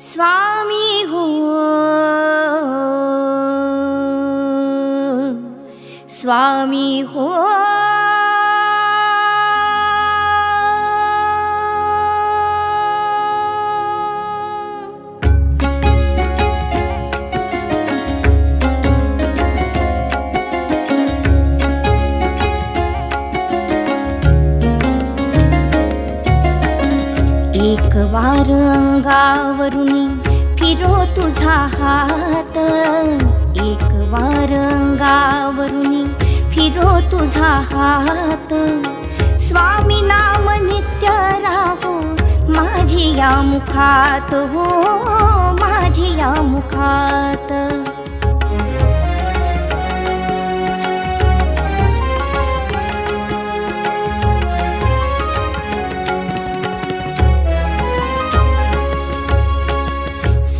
स्वामी हो स्वामी हो एक वार अंगावरुनी फिरो तुझा हात. एक वार अंगावरुनी फिरो तुझा हात. स्वामी नाम नित्य राहो माझी या मुखात हो माझी या मुखात.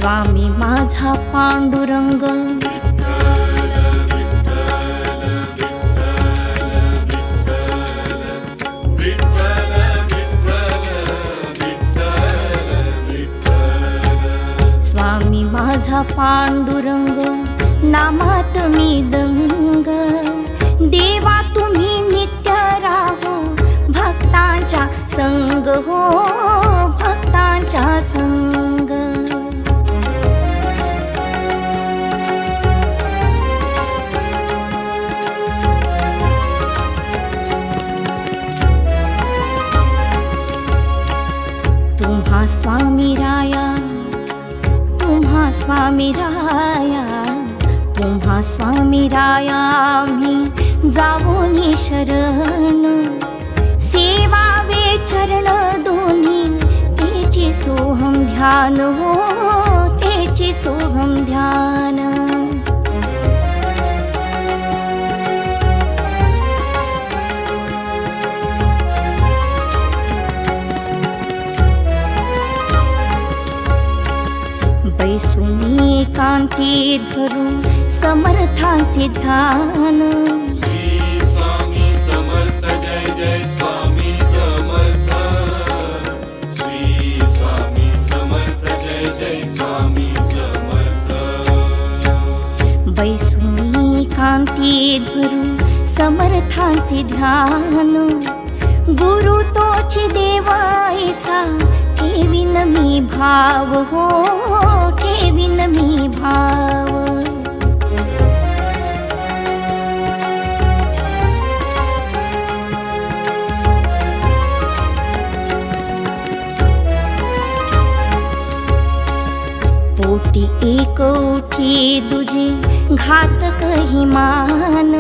स्वामी माझा पांडुरंग. स्वामी माझा पांडुरंग नामात मी दंग. देवा तुम्ही स्वामी राया तुम्हा स्वामी राया मी जावोनी शरण. सेवावे चरण दोन्ही तेची सोहम ध्यान हो तेची सोहम ध्यान. कांती धरून समर्थांचे ध्यान. स्वामी समर्थ जय जय स्वामी समर्थ. श्री स्वामी समर्थ जय जय स्वामी समर्थ. बैसुनी कांती धरून समर्थांचे ध्यान. गुरु तोच देवायसा ठेवीन मी भाव हो ठेवीन मी भाव पोटी एक उठी दुजे घातक हिमान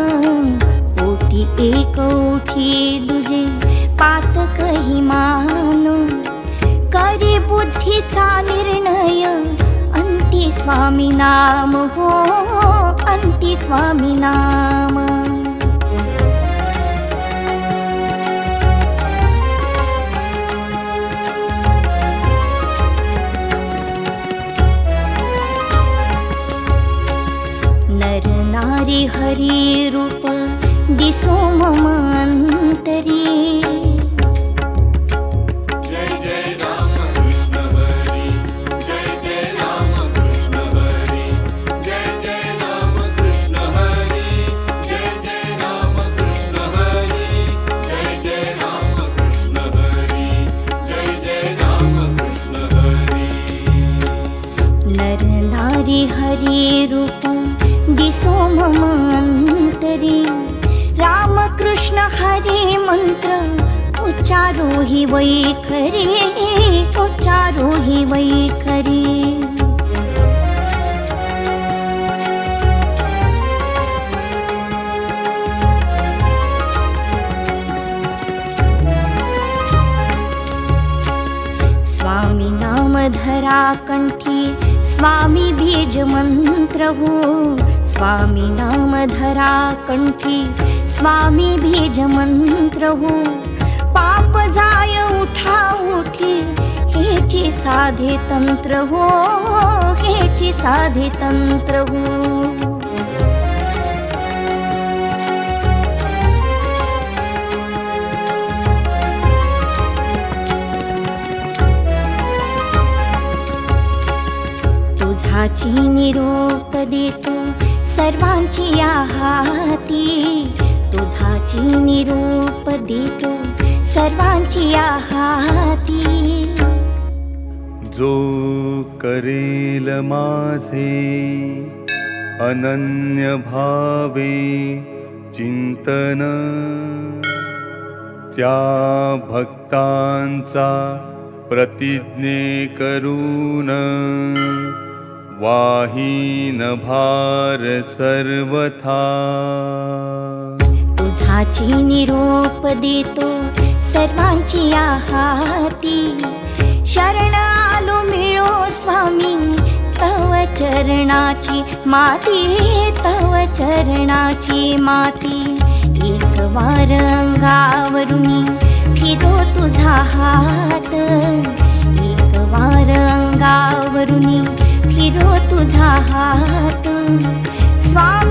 पोटी एक उठी दुजे पातक हिमान करी बुद्धीचा निर्णय. अंती स्वामी नाम हो अंती स्वामी नाम. नर नारी हरी रूप दिसो मम अंतरी. हरि दिशो मम रामकृष्ण हरि मन्त्र उच्चारोहि वै हरे उच्चारोहि स्वामी नाम धरा कण्ठी स्वामी बीज मंत्र हो। स्वामी नाम धरा कंठी। स्वामी बीज मंत्र हो। पाप जाय उठा उठी। हेचे साधे तंत्र हो। हेची साधे तंत्र हो। तुझाची निरोप देतो सर्वांची या हाती. तुझाची निरोप देतो सर्वांची या हाती. जो करेल माझे अनन्य भावे चिंतन त्या भक्तांचा प्रतिज्ञे करून वाहीन भार सर्वथा। तुझाची निरोप देतो सर्वांची आहाती। हाती शरण आलो मिळो स्वामी तव चरणाची माती तव चरणाची माती। एक वार फिरो तुझा हात। एक वार फिरो तुझा हात. स्वामी